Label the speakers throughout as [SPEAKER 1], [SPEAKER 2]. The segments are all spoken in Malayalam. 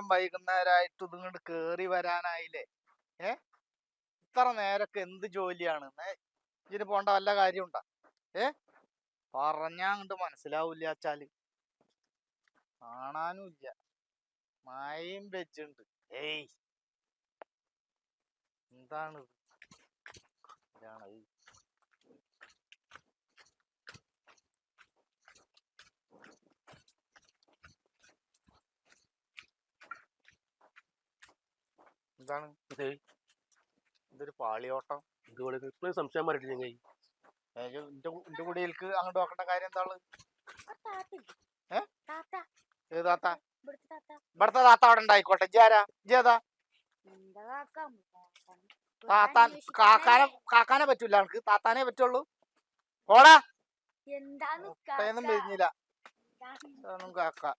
[SPEAKER 1] നേരം വൈകുന്നേരമായിട്ട് ഇതുങ്ങോട്ട് കേറി വരാനായില്ലേ? ഏ? ഇത്ര നേരൊക്കെ എന്ത് ജോലിയാണ്? ഇതിന് പോണ്ട വല്ല കാര്യമുണ്ടാ? ഏ? പറഞ്ഞാ അങ്ങോട്ട് മനസ്സിലാവൂല വെച്ചാൽ. കാണാനും ഇല്ല മഴയും വെച്ചുണ്ട് ഏയ്! എന്താണ്? ഇത്? എന്താണ്
[SPEAKER 2] ഇത്.
[SPEAKER 1] ഇതൊരു പാളിയോട്ടം.
[SPEAKER 2] ഇതുപോലെ ഇപ്പോഴും സംശയം മാറിയിട്ടില്ല
[SPEAKER 1] ഞാൻ കു- കുടിയിലേക്ക് അങ്ങോട്ട് നോക്കേണ്ട കാര്യം എന്താണ്? ഏത് താത്ത?
[SPEAKER 3] ഇവിടുത്തെ താത്ത
[SPEAKER 1] അവിടെ ഉണ്ടായിക്കോട്ടെ.
[SPEAKER 3] ജാരാ ജേതാ
[SPEAKER 1] താത്താൻ കാക്കാനെ കാക്കാനെ പറ്റൂല എനിക്ക് താത്താനേ പറ്റുള്ളൂ. മുട്ടയൊന്നും പിരിഞ്ഞില്ല. അതൊന്നും കാക്ക.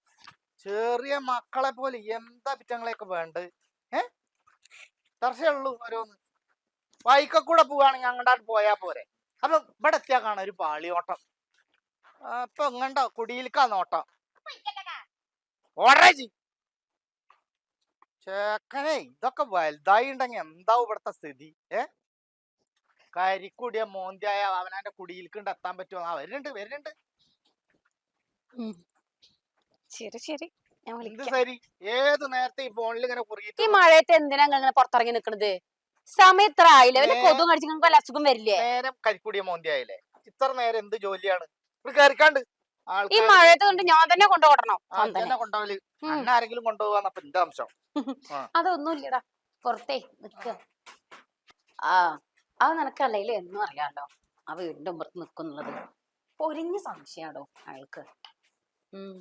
[SPEAKER 1] ചെറിയ മക്കളെ പോലെ എന്താ പിറ്റങ്ങളെയൊക്കെ വേണ്ടത്? ഏ? തർശയുള്ളൂ ഓരോന്ന്. വൈക്കക്കൂടെ പോവുകയാണെങ്കിൽ അങ്ങോട്ട് പോയാൽ പോരെ. അപ്പൊ ഇവിടെ എത്തിയാ കാണാം ഒരു പാളിയോട്ടം. അപ്പൊ എങ്ങണ്ട കുടിയിൽക്കാ നോട്ടം. ഓടേജി ചേക്കനെ ഇതൊക്കെ വലുതായി ഉണ്ടെങ്കി എന്താവും ഇവിടുത്തെ സ്ഥിതി? ഏ? കരിക്കൂടിയ മോന്തിയായ അവനാന്റെ കുടിയിൽക്കുണ്ട് എത്താൻ പറ്റുമോ? ആ വരുന്നുണ്ട് വരുന്നുണ്ട്.
[SPEAKER 4] ശരി ശരി. ഞാൻ
[SPEAKER 1] എന്ത്
[SPEAKER 4] വിളിക്കാം.
[SPEAKER 1] ശരി ഏത് നേരത്തെ ഈ ഫോണിൽ ഇങ്ങനെ
[SPEAKER 4] ഈ മഴയത്ത് എന്തിനാ ഇങ്ങനെ പുറത്തിറങ്ങി നിക്കണത്? സമയം ഇത്ര ആയില്ല? വല്ല
[SPEAKER 1] കൊതു
[SPEAKER 4] കൊതും കടിച്ച് നിങ്ങൾക്ക് വല്ല അസുഖം വരില്ലേ?
[SPEAKER 1] നേരം കരിക്കൂടിയ മോന്തിയായില്ലേ? ഇത്ര നേരം എന്ത് ജോലിയാണ്? ഇവിടെ കയറിക്കാണ്ട്
[SPEAKER 4] ഈ മഴയത്ത് കൊണ്ട് ഞാൻ തന്നെ
[SPEAKER 1] ആ,
[SPEAKER 4] തന്നെ.
[SPEAKER 1] ഇജ്ജെന്നെ കൊണ്ടുപോകൽ
[SPEAKER 4] ഉം.
[SPEAKER 1] അന്നെ ആരെങ്കിലും കൊണ്ടുപോകാന്നപ്പ എന്റെ അംശം?
[SPEAKER 4] അതൊന്നുമില്ലടാ പുറത്തേ നിക്ക. ആ അത് നിനക്കല്ലേ? എന്നും അറിയാലോ. ആ വീടിന്റെ മുമ്പത്ത് നിക്കുന്നുള്ളത് പൊരിഞ്ഞ സംശയാടോ അയാൾക്ക് ഉം.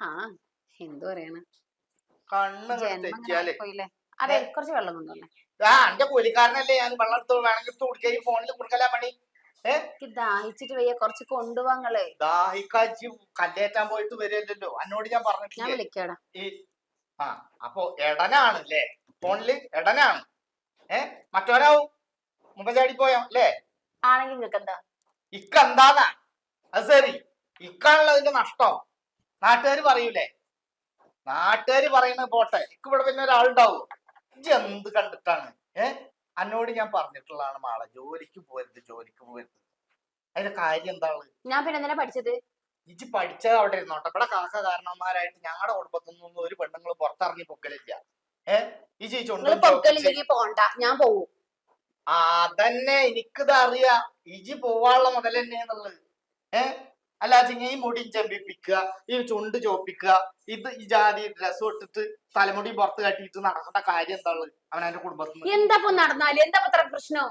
[SPEAKER 4] ആ എന്തു പറയണ? അതെ കുറച്ച് വെള്ളം കൊണ്ടുവന്നെ.
[SPEAKER 1] ആ എന്റെ കൂലിക്കാരനല്ലേ? ഞാൻ വെള്ളം എടുത്ത് വേണമെങ്കിൽ എടുത്ത് കുടിക്കാൻ ഈ ഫോണിൽ കൊടുക്കലാ പണി.
[SPEAKER 4] എനിക്ക് ദാഹിച്ചിട്ട് വയ്യ. കുറച്ച് കൊണ്ടുപോങ്ങൾ
[SPEAKER 1] ദാഹിക്കാച്ചി കല്ലേറ്റാൻ പോയിട്ട് വരില്ലല്ലോ എന്നോട് ഞാൻ
[SPEAKER 4] ഞാൻ വിളിക്കടാ.
[SPEAKER 1] ആ അപ്പൊ എടനാണ് അല്ലേ ഫോണിൽ എടനാണ്. ഏ? മറ്റോരാവും. മുമ്പ് ചാടിപ്പോയോ? അല്ലേ
[SPEAKER 4] ആണെങ്കിൽ നിങ്ങൾക്ക് എന്താ
[SPEAKER 1] ഇക്ക അത് ശരി. ഇക്കാണല്ലോ അതിന്റെ നഷ്ടം. നാട്ടുകാര് പറയൂലേ? നാട്ടുകാര് പറയുന്നത് പോട്ടെ. എനിക്ക് ഇവിടെ പിന്നെ ഒരാളുണ്ടാവും. ഇജ്ജ് എന്ത് കണ്ടിട്ടാണ്? ഏ? അന്നോട് ഞാൻ പറഞ്ഞിട്ടുള്ളതാണ് മാളെ. ജോലിക്ക് പോരുത് ജോലിക്ക് പോരുത്. അതിന്റെ കാര്യം എന്താണ്?
[SPEAKER 4] ഞാൻ പിന്നെ എന്തിനാ പഠിച്ചത്?
[SPEAKER 1] ഇജ്ജ് പഠിച്ചത് അവിടെ ഇരുന്നോട്ടെ. ഇവിടെ കാക്ക കാരണന്മാരായിട്ട് ഞങ്ങളുടെ കുടുംബത്തിൽ ഒരു പെണ്ണുങ്ങൾ പുറത്തിറങ്ങി പൊക്കലില്ല. ഏ? ഈ
[SPEAKER 4] നിങ്ങൾ പോണ്ട. ഞാൻ പോവും.
[SPEAKER 1] അതന്നെ എനിക്കിത് അറിയാം ഇജി പോവാനുള്ള മുതൽ എന്നുള്ളത്. ഏ? അല്ല ചിങ്ങ ഈ മുടി ചെമ്പിപ്പിക്കുക ഈ ചുണ്ട് ചോപ്പിക്കുക ഇത് ഈ ജാതി ഡ്രസ് ഇട്ടിട്ട് തലമുടി പുറത്ത് കട്ടിയിട്ട് നടക്കേണ്ട കാര്യം എന്താണ് അവന്റെ കുടുംബത്തിൽ
[SPEAKER 4] എന്താ നടന്നാൽ? എന്താ ഇത്ര പ്രശ്നം?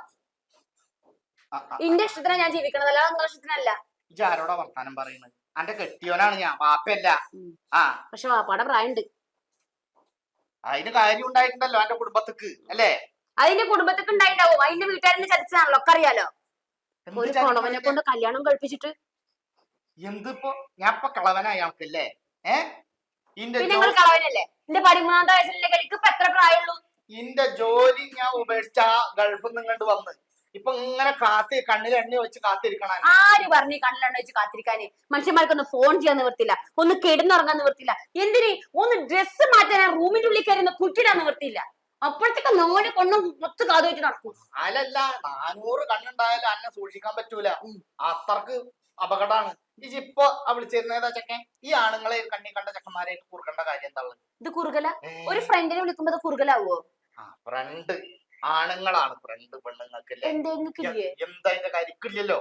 [SPEAKER 4] എന്റെ ഇഷ്ടത്തിനാ ഞാൻ ജീവിക്കണതല്ല അല്ലാതെ നിങ്ങളുടെ ഇഷ്ടത്തിനല്ല.
[SPEAKER 1] ഇജ് ആരോടാ വർത്താനം പറയുന്നത് അന്റെ കെട്ടിയോനാണ് ഞാൻ
[SPEAKER 4] വാപ്പയല്ല.
[SPEAKER 1] ആ.
[SPEAKER 4] പക്ഷെ വാപ്പാടെ പ്രായണ്ട്.
[SPEAKER 1] അതിന് കാര്യം ഉണ്ടായിട്ടുണ്ടല്ലോ അന്റെ കുടുംബത്തിക്ക് അല്ലേ?
[SPEAKER 4] അതിന്റെ കുടുംബത്തിക്ക് ഉണ്ടായിട്ടാവും അതിന്റെ വീട്ടുകാരനെ ചതിച്ചതാണല്ലോ ഒക്കെ അറിയാലോ? ഒരു കൊണവനെ കൊണ്ട് കല്യാണം കഴിപ്പിച്ചിട്ട്
[SPEAKER 1] എന്തിപ്പോ? ഞാൻ ഇപ്പൊ അയാൾക്കല്ലേ ഏ? ഇന്റെ
[SPEAKER 4] നിങ്ങൾ കളവനല്ലേ? എന്റെ വയസ്സിലെ ഇപ്പൊ എത്ര പ്രായമുള്ളൂ?
[SPEAKER 1] ഇന്റെ ജോലി ഞാൻ ഉപേക്ഷിച്ച ആ ഗൾഫിൽ നിങ്ങണ്ട് വന്ന്. ഇപ്പൊ ഇങ്ങനെ കാത്തി കണ്ണിൽ എണ്ണ വെച്ച് കാത്തിരിക്കണം
[SPEAKER 4] ആര് പറഞ്ഞു കണ്ണിലെണ്ണ വെച്ച് കാത്തിരിക്കാന്? മനുഷ്യന്മാർക്കൊന്ന് ഫോൺ ചെയ്യാൻ നിവർത്തില്ല. ഒന്ന് കിടന്നുറങ്ങാൻ നിവർത്തില്ല. എന്തിന്? ഒന്ന് ഡ്രസ്സ് മാറ്റാൻ റൂമിന്റെ ഉള്ളിൽ കയറി കുറ്റിടാൻ നിവർത്തില്ല അപ്പോഴത്തേക്ക് നോനെ കൊണ്ടും പത്ത് കാതു വെച്ച് നടക്കും.
[SPEAKER 1] അല്ലല്ല നാനൂറ് കണ്ണുണ്ടായാലും അന്നെ സൂക്ഷിക്കാൻ പറ്റൂല. അത്രയ്ക്ക് അപകടമാണ്. ഇപ്പൊ വിളിച്ചിരുന്നേതാ ചെക്കൻ? ഈ ആണുങ്ങളെ കണ്ണി കണ്ട ചെക്കന്മാരെ കുറുക്കേണ്ട കാര്യം എന്താണ്?
[SPEAKER 4] ഇത് കുറുകല ഒരു ഫ്രണ്ടിനെ വിളിക്കുമ്പോ ഇത് കുറുകലാവോ
[SPEAKER 1] ഫ്രണ്ട് ആണുങ്ങളാണ് ഫ്രണ്ട് പെണ്ണുങ്ങൾക്ക് എന്താ ഇതിന്റെ കാര്യക്കില്ലല്ലോ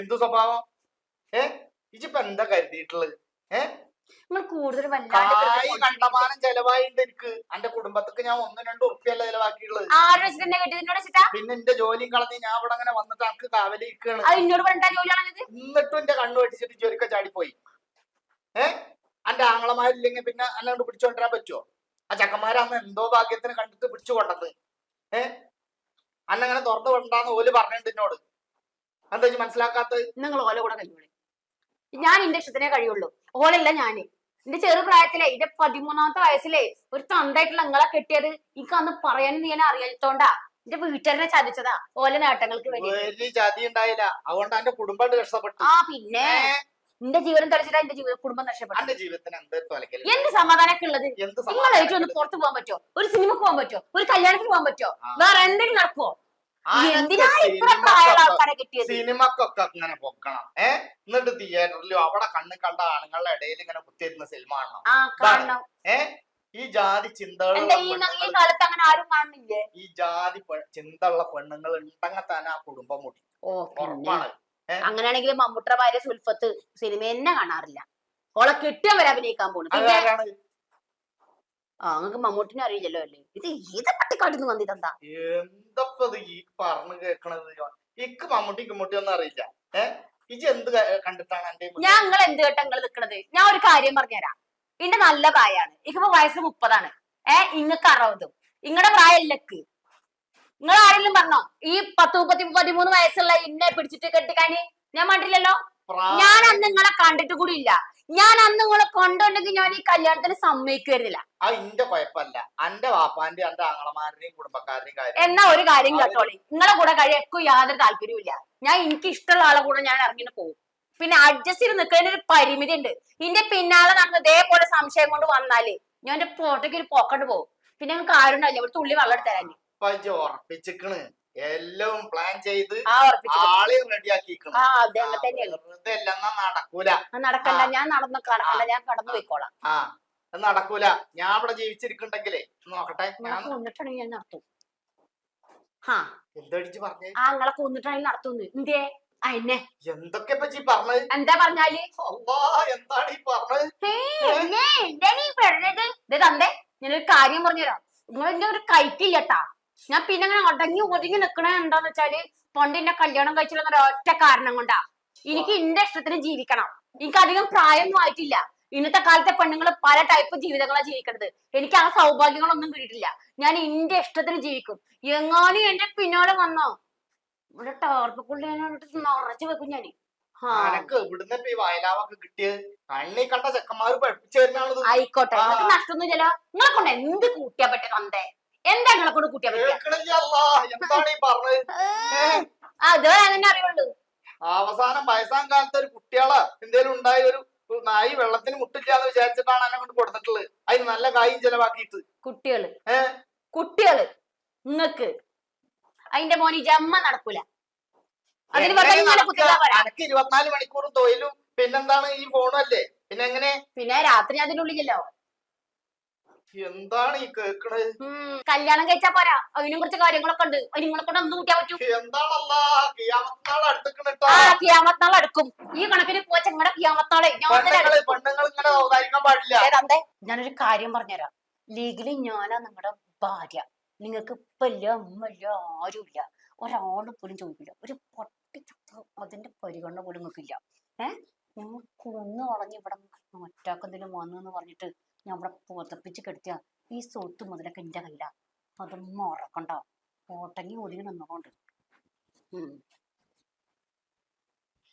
[SPEAKER 1] എന്തു സ്വഭാവം? ഏ? ഇജിപ്പോ എന്താ കരുതിയിട്ടുള്ളത്? ഏ?
[SPEAKER 4] നിങ്ങൾ കൂടുതൽ
[SPEAKER 1] കണ്ടമാനം ചെലവായിണ്ട് എനിക്ക്. എന്റെ കുടുംബത്തിക്ക് ഞാൻ ഒന്ന് രണ്ട് ഉറുപ്പ്യല്ല ചെലവാക്കിയുള്ളത്.
[SPEAKER 4] ആര് വെച്ചിട്ട് കെട്ടിയതിനോട് വെച്ചിട്ടാ?
[SPEAKER 1] പിന്നെ എന്റെ ജോലിയും കളഞ്ഞ് ഞാൻ ഇവിടെ അങ്ങനെ വന്നിട്ട് എനിക്ക് കാവലിരിക്കാണ്.
[SPEAKER 4] അത് എന്നോട് പറഞ്ഞിട്ടാ ജോലിയാണെന്നത്
[SPEAKER 1] എന്നിട്ടും എന്റെ കണ്ണു വെട്ടിച്ചിട്ട് ജോലിക്ക് ചാടിപ്പോയി. ഏ? എന്റെ ആങ്ങളമാരില്ലെങ്കിൽ പിന്നെ അല്ലാണ്ട് പിടിച്ചോണ്ടിരാൻ പറ്റുമോ ആ ചക്കന്മാരന്ന് എന്തോ ഭാഗ്യത്തിന് കണ്ടിട്ട് പിടിച്ചു കൊണ്ടത്. ഏ? അന്നങ്ങനെ തുറന്നു കൊണ്ടാന്ന് ഓൽ പറഞ്ഞിട്ടുണ്ട് എന്നോട് എന്താ മനസ്സിലാക്കാത്തത്?
[SPEAKER 4] നിങ്ങൾ ഓല കൂടെ കഴിയുള്ളൂ ഞാൻ എന്റെ ഇഷ്ടത്തിനേ കഴിയുള്ളൂ. ഓളല്ല ഞാൻ. എന്റെ ചെറുപ്രായത്തിലെ എന്റെ പതിമൂന്നാമത്തെ വയസ്സിലെ ഒരു തന്തായിട്ടുള്ള നിങ്ങളെ കെട്ടിയത് എനിക്ക് അന്ന് പറയാൻ നീ എന്നെ അറിയാത്തോണ്ടാ. എന്റെ വീട്ടുകാരനെ ചതിച്ചതാ ഓല നേട്ടങ്ങൾക്ക് വേണ്ടി.
[SPEAKER 1] ഒരു ചതി ഉണ്ടായില്ല. അതുകൊണ്ട് എന്റെ രക്ഷപ്പെട്ടു.
[SPEAKER 4] ആ പിന്നെ എന്റെ ജീവനം തെളിച്ചിട്ടാ എന്റെ ജീവിതം കുടുംബം നഷ്ടപ്പെട്ടു
[SPEAKER 1] എന്ത്
[SPEAKER 4] സമാധാനമൊക്കെ ഉള്ളത്? നിങ്ങളായിട്ട് ഒന്ന് പുറത്തു പോകാൻ പറ്റുമോ ഒരു സിനിമക്ക് പോകാൻ പറ്റുമോ ഒരു കല്യാണത്തിന് പോകാൻ
[SPEAKER 1] പറ്റുമോ.
[SPEAKER 4] വേറെ എന്തെങ്കിലും നടക്കുവോ?
[SPEAKER 1] സിനിമക്കൊക്കെ- ഇങ്ങനെ പൊക്കണം. ഏ? എന്നിട്ട് തിയേറ്ററിലും അവിടെ കണ്ണ് കണ്ട ആണുങ്ങളുടെ ഇടയിൽ ഇങ്ങനെ കുത്തിയിരുന്ന സിനിമ കാണണം?
[SPEAKER 4] ആ കാണണം.
[SPEAKER 1] ഏ? ഈ ജാതി
[SPEAKER 4] ചിന്തകൾ ഈ
[SPEAKER 1] ജാതി ചിന്തയുള്ള പെണ്ണുങ്ങൾ ഉണ്ടെങ്കിൽ തന്നെ ആ കുടുംബം മുടി. ഉറപ്പാണ്.
[SPEAKER 4] അങ്ങനെയാണെങ്കിൽ മമ്മൂട്ട ഭാര്യ സുൽഫത്ത് സിനിമ തന്നെ കാണാറില്ല. ഓളെ കിട്ടിയ വരെ അഭിനയിക്കാൻ പോണു.
[SPEAKER 1] ആരാണ്
[SPEAKER 4] ആ നിങ്ങൾക്ക് മമ്മൂട്ടിനെ അറിയില്ലല്ലോ അല്ലേ? ഇത് ഏത് പട്ടിക്കാട്ടിന്ന് വന്നിട്ടെന്താ
[SPEAKER 1] എന്തപ്പോ ഇത് ഈ പറഞ്ഞു കേക്കണത് ഇക്ക് മമ്മൂട്ടി കുമ്മൂട്ടി ഒന്നും അറിയില്ല. ഏ? ഇജ് എന്ത് ക- കണ്ടിട്ടാണ് എന്റെ
[SPEAKER 4] നിങ്ങൾ എന്ത് കേട്ടാ നിങ്ങൾ നിക്കണത്? ഞാൻ ഒരു കാര്യം പറഞ്ഞുതരാം. ഇന്റെ നല്ല പ്രായമാണ് ഇക്കിപ്പോ വയസ്സ് മുപ്പതാണ്. ഏ ഇങ്ങക്ക് അറുപതും. ഇങ്ങടെ പ്രായമല്ലക്ക് നിങ്ങൾ ആരെങ്കിലും പറഞ്ഞോ? ഈ പത്ത് മുപ്പത്തി പതിമൂന്ന് വയസ്സുള്ള ഇന്നെ പിടിച്ചിട്ട് കെട്ടിക്കാന്? ഞാൻ കണ്ടില്ലല്ലോ.
[SPEAKER 1] പ്രായം-
[SPEAKER 4] ഞാൻ അന്ന് നിങ്ങളെ കണ്ടിട്ട് കൂടി ഇല്ല. ഞാൻ അന്ന് നിങ്ങളെ കൊണ്ടുണ്ടെങ്കിൽ ഞാൻ ഈ കല്യാണത്തിന്
[SPEAKER 1] സമ്മതിക്കരുതില്ല ഇന്റെ വാപ്പാന്റെ ആങ്ങളമാരുടെയും കുടുംബക്കാരുടെയും കാര്യം
[SPEAKER 4] എന്നാ ഒരു കാര്യം കേട്ടോളി. നിങ്ങളെ കൂടെ കഴിയക്കും യാതൊരു താല്പര്യവും ഞാൻ എനിക്ക് ഇഷ്ടമുള്ള ആളെ കൂടെ ഞാൻ ഇറങ്ങിട്ട് പോകും. പിന്നെ അഡ്ജസ്റ്റ് ചെയ്ത് നിൽക്കുന്നതിന് ഒരു പരിമിതി ഉണ്ട്. ഇന്റെ പിന്നാലെ നടന്ന് ഇതേപോലെ സംശയം കൊണ്ട് വന്നാൽ ഞാൻ എന്റെ പോട്ടയ്ക്ക് ഒരു പോക്കണ്ട് പോകും. പിന്നെ ഞങ്ങൾക്ക് ആരുണ്ടല്ലേ ഉണ്ടാവില്ല ഇവിടെ തുള്ളി വെള്ളം എടുത്ത് തരാൻ.
[SPEAKER 1] ഇപ്പൊ ഉറപ്പിച്ചിക്കണ്. എല്ലാം പ്ലാൻ ചെയ്ത് ആളെ അല്ലെന്നാ നടക്കൂല.
[SPEAKER 4] നടക്കണ്ട ഞാൻ നടന്ന് കടക്കണ്ട ഞാൻ കടന്നു പോയിക്കോളാം.
[SPEAKER 1] ആ നടക്കൂല. ഞാൻ ഇവിടെ ജീവിച്ചിരിക്കണ്ടെങ്കിലേ നോക്കട്ടെ. ഞാൻ
[SPEAKER 4] കൊന്നിട്ടാണെങ്കിൽ ഞാൻ നടത്തും. ഹാ.
[SPEAKER 1] എന്തടിച്ച് പറഞ്ഞേ?
[SPEAKER 4] ആ നിങ്ങളെ കൊന്നിട്ടാണെങ്കിൽ നടത്തുന്നു. എന്തേ അന്നെ
[SPEAKER 1] എന്തൊക്കെ പറഞ്ഞത്
[SPEAKER 4] എന്താ
[SPEAKER 1] പറഞ്ഞാൽ? എന്താണ് ഈ പറഞ്ഞത്
[SPEAKER 4] ഞാനൊരു കാര്യം പറഞ്ഞുതരാം. നിങ്ങൾ എന്റെ ഒരു കൈക്കില്ലട്ടാ. ഞാൻ പിന്നെ അങ്ങനെ അടങ്ങി ഒതുങ്ങി നിക്കണ എന്താന്ന് വെച്ചാൽ പണ്ട് എന്നെ കല്യാണം കഴിച്ചില്ല ഒറ്റ കാരണം കൊണ്ടാ. എനിക്ക് എന്റെ ഇഷ്ടത്തിന് ജീവിക്കണം. എനിക്ക് അധികം പ്രായമൊന്നും ആയിട്ടില്ല. ഇന്നത്തെ കാലത്തെ പെണ്ണുങ്ങൾ പല ടൈപ്പ് ജീവിതങ്ങളാണ് ജീവിക്കുന്നത് എനിക്ക് ആ സൗഭാഗ്യങ്ങളൊന്നും കിട്ടിയിട്ടില്ല. ഞാൻ എന്റെ ഇഷ്ടത്തിന് ജീവിക്കും. എങ്ങാനും എന്റെ പിന്നാലെ വന്നോ? ഇവിടെ ടോർപ്പുള്ളി നിറച്ചു വെക്കും
[SPEAKER 1] തരുന്നാണിത്
[SPEAKER 4] ആയിക്കോട്ടെ.
[SPEAKER 1] ആ.
[SPEAKER 4] നിങ്ങൾക്ക് നഷ്ടമൊന്നുമില്ലല്ലോ. നിങ്ങളെ കൊണ്ട് എന്ത് കൂട്ടിയാ പറ്റേ തന്തേ? എന്താ നിങ്ങളെ കൊണ്ട് കൂട്ടിയാ? അത് തന്നെ അറിയുള്ളൂ
[SPEAKER 1] അവസാനം വയസ്സാം കാലത്ത് ഒരു കുട്ടികളെ എന്തേലും ഉണ്ടായ ഒരു നായി വെള്ളത്തിന് മുട്ടില്ലാന്ന് വിചാരിച്ചിട്ടാണ് എന്നെ കൊണ്ട് കൊടുത്തിട്ടുള്ളത്. അതിന് നല്ല കായും ചെലവാക്കിയിട്ട്. കുട്ടികൾ.
[SPEAKER 4] കുട്ടികൾ നിങ്ങക്ക് അതിന്റെ മോനി ജമ്മ നടക്കൂല. അതിന്
[SPEAKER 1] ഇരുപത്തിനാല് മണിക്കൂറും തൊഴിലും പിന്നെന്താണ് ഈ ഫോണും അല്ലേ? പിന്നെ എങ്ങനെ
[SPEAKER 4] പിന്നെ രാത്രി അതിനുള്ളിലല്ലോ
[SPEAKER 1] എന്താണ് ഈ കേക്കണത്
[SPEAKER 4] കല്യാണം കഴിച്ചാ പോരാ. അതിനും കുറച്ച് കാര്യങ്ങളൊക്കെ ഉണ്ട്. അതിനെ നിങ്ങളെ കൊണ്ട് ഒന്നും കൂട്ടിയാ പറ്റൂ. കിയാമത്താൾ അടുക്കും. ഈ കണക്കിന് പോച്ചങ്ങളുടെ കിയാമത്താളെ. ഞാൻ ഞാനൊരു കാര്യം പറഞ്ഞുതരാം. ലീഗിൽ ഞാനാ നിങ്ങളുടെ ഭാര്യ. നിങ്ങൾക്ക് ഇപ്പല്ല അമ്മല്ല ഇല്ല ഒരാൾ പോലും ചോദിക്കില്ല ഒരു പൊട്ടി അതിന്റെ പരിഗണന പോലും നിങ്ങൾക്കില്ല. ഏഹ് ഞങ്ങൾ കൊന്നു കളഞ്ഞ് ഇവിടെ ഒറ്റാക്കെന്തെങ്കിലും വന്നു എന്ന് പറഞ്ഞിട്ട് ഞാൻ ഇവിടെ പുതപ്പിച്ച് കെടുത്തിയ ഈ സ്വത്ത് മുതലൊക്കെ എന്റെ കയ്യില. അതൊന്നും ഉറക്കണ്ട ഓട്ടങ്ങി ഒതുങ്ങി നിന്നുകൊണ്ട്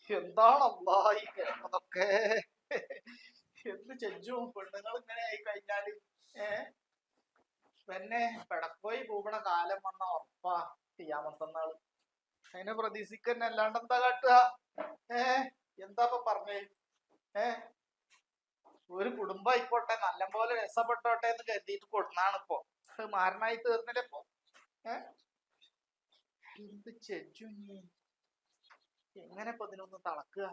[SPEAKER 1] എന്താണ് ഈ എന്ത് ചെഞ്ചും പെണ്ണുങ്ങൾ ഇങ്ങനെ ആയി കഴിഞ്ഞാൽ? ഏഹ് പിന്നെ പെടക്കോയി പൂകണ കാലം വന്ന ഉറപ്പാ ചെയ്യാമത്തന്നാൾ അതിനെ പ്രതീക്ഷിക്കന്നെ അല്ലാണ്ട് എന്താ കാട്ടുക? ഏഹ് എന്താ പറഞ്ഞേ? ഏ? ഒരു കുടുംബം ആയിക്കോട്ടെ നല്ലപോലെ രസപ്പെട്ടോട്ടെ എന്ന് കരുതിയിട്ട് കൊടുന്നാണ് ഇപ്പൊ മാരനായി തീർന്നില്ല ഇപ്പൊ? എന്ത് ചെജു എങ്ങനെ ഇപ്പൊ ഇതിനൊന്ന് തളക്കുക?